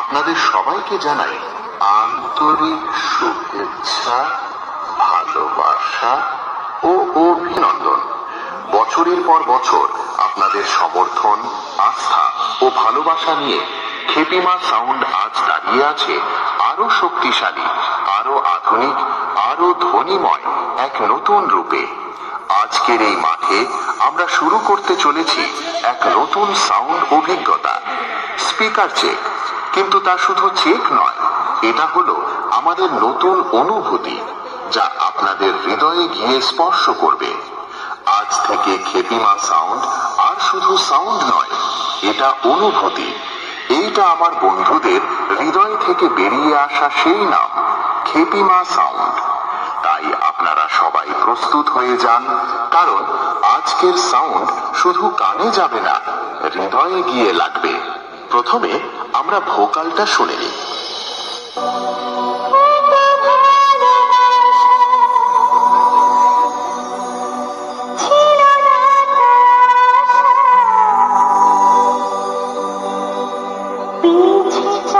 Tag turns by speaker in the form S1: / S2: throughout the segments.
S1: আপনাদের সবাইকে জানাই আন্তরিক শুভেচ্ছা, ভালোবাসা ও অভিনন্দন। বছরের পর বছর আপনাদের সমর্থন, আস্থা ও ভালোবাসা নিয়ে খেপিমা সাউন্ড আজ দাঁড়িয়ে আছে আরও শক্তিশালী আরও আধুনিক আরও ধ্বনিময় এক নতুন রূপে। আজকের এই মাঠে আমরা শুরু করতে চলেছি এক নতুন সাউন্ড অভিজ্ঞতা। স্পিকার চেক কিন্তু তা শুধু চেক নয়, এটা হলো আমাদের নতুন অনুভূতি, যা আপনাদের হৃদয়ে গিয়ে স্পর্শ করবে। আজ থেকে খেপিমা সাউন্ড, আর শুধু সাউন্ড নয়, এটা অনুভূতি। এইটা আমার বন্ধুদের হৃদয় থেকে বেরিয়ে আসা সেই নাম খেপিমা সাউন্ড। তাই আপনারা সবাই প্রস্তুত হয়ে যান, কারণ আজকের সাউন্ড শুধু কানে যাবে না, হৃদয়ে গিয়ে লাগবে। প্রথমে আমরা ভোকালটা শুনে নিই।
S2: পিছে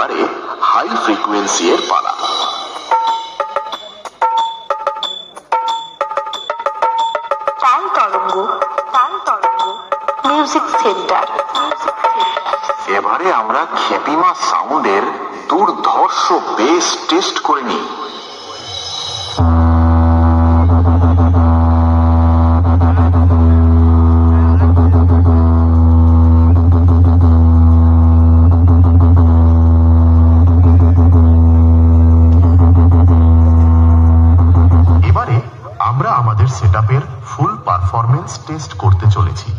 S1: এবারে হাই ফ্রিকুয়েন্সি এর পালা।
S2: তাল তরঙ্গ তাল তরঙ্গ মিউজিক সেন্টার মিউজিক সেন্টার
S1: এবারে আমরা খেপিমা সাউন্ডের দুর্ধর্ষ বেস টেস্ট করে নিই। সেটআপের ফুল পারফরমেন্স টেস্ট করতে চলেছি।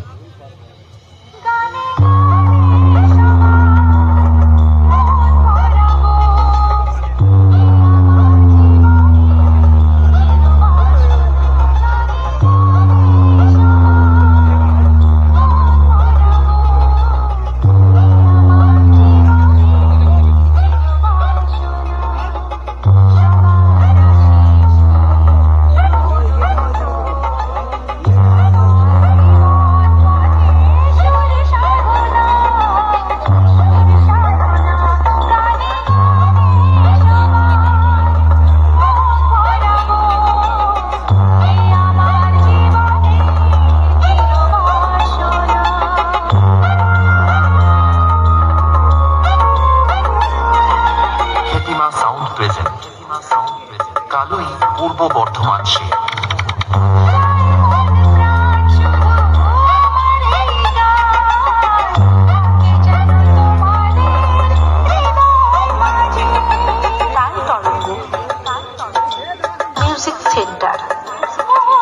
S1: কালোই পূর্ব বর্ধমান সে